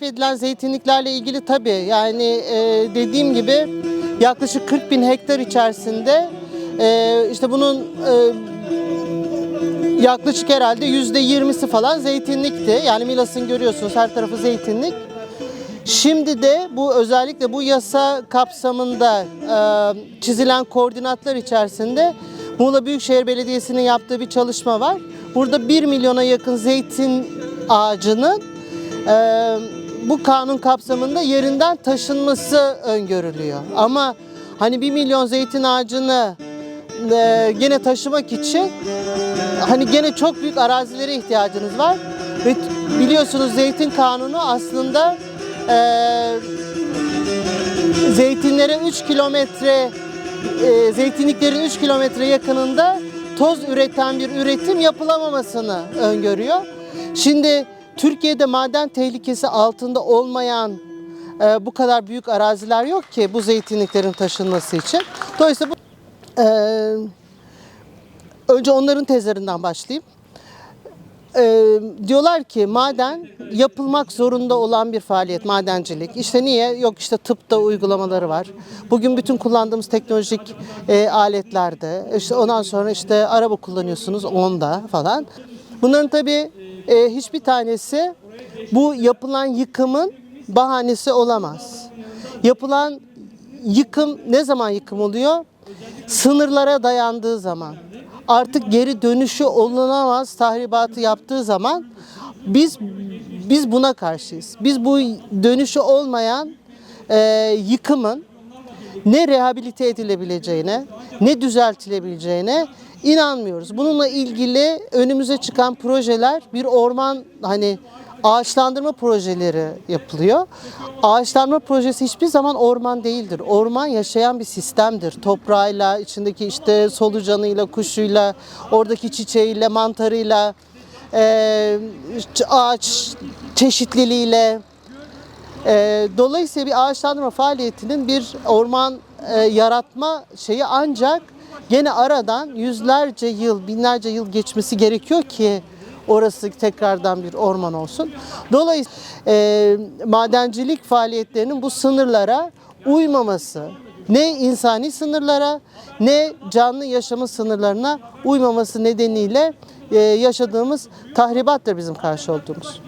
sarf edilen zeytinliklerle ilgili tabii yani e, dediğim gibi yaklaşık 40 bin hektar içerisinde e, işte bunun e, yaklaşık herhalde yüzde yirmisi falan zeytinlikti. Yani Milas'ın görüyorsunuz her tarafı zeytinlik. Şimdi de bu özellikle bu yasa kapsamında e, çizilen koordinatlar içerisinde Muğla Büyükşehir Belediyesi'nin yaptığı bir çalışma var. Burada 1 milyona yakın zeytin ağacının e, bu kanun kapsamında yerinden taşınması öngörülüyor. Ama hani 1 milyon zeytin ağacını e, gene taşımak için hani gene çok büyük arazilere ihtiyacınız var. Ve biliyorsunuz zeytin kanunu aslında e, zeytinlere 3 kilometre e, zeytinliklerin 3 kilometre yakınında toz üreten bir üretim yapılamamasını öngörüyor. Şimdi Türkiye'de maden tehlikesi altında olmayan e, bu kadar büyük araziler yok ki bu zeytinliklerin taşınması için. Dolayısıyla bu e, önce onların tezlerinden başlayayım. Ee, diyorlar ki maden yapılmak zorunda olan bir faaliyet madencilik. İşte niye? Yok işte tıpta uygulamaları var. Bugün bütün kullandığımız teknolojik e, aletlerde işte ondan sonra işte araba kullanıyorsunuz onda falan. Bunların tabii e, hiçbir tanesi bu yapılan yıkımın bahanesi olamaz. Yapılan yıkım ne zaman yıkım oluyor? Sınırlara dayandığı zaman artık geri dönüşü olunamaz tahribatı yaptığı zaman biz biz buna karşıyız. Biz bu dönüşü olmayan e, yıkımın ne rehabilite edilebileceğine, ne düzeltilebileceğine inanmıyoruz. Bununla ilgili önümüze çıkan projeler bir orman hani ağaçlandırma projeleri yapılıyor. Ağaçlandırma projesi hiçbir zaman orman değildir. Orman yaşayan bir sistemdir. Toprağıyla, içindeki işte solucanıyla, kuşuyla, oradaki çiçeğiyle, mantarıyla, ağaç çeşitliliğiyle, ee, dolayısıyla bir ağaçlandırma faaliyetinin bir orman e, yaratma şeyi ancak gene aradan yüzlerce yıl, binlerce yıl geçmesi gerekiyor ki orası tekrardan bir orman olsun. Dolayısıyla e, madencilik faaliyetlerinin bu sınırlara uymaması, ne insani sınırlara ne canlı yaşamın sınırlarına uymaması nedeniyle e, yaşadığımız tahribattır bizim karşı olduğumuz.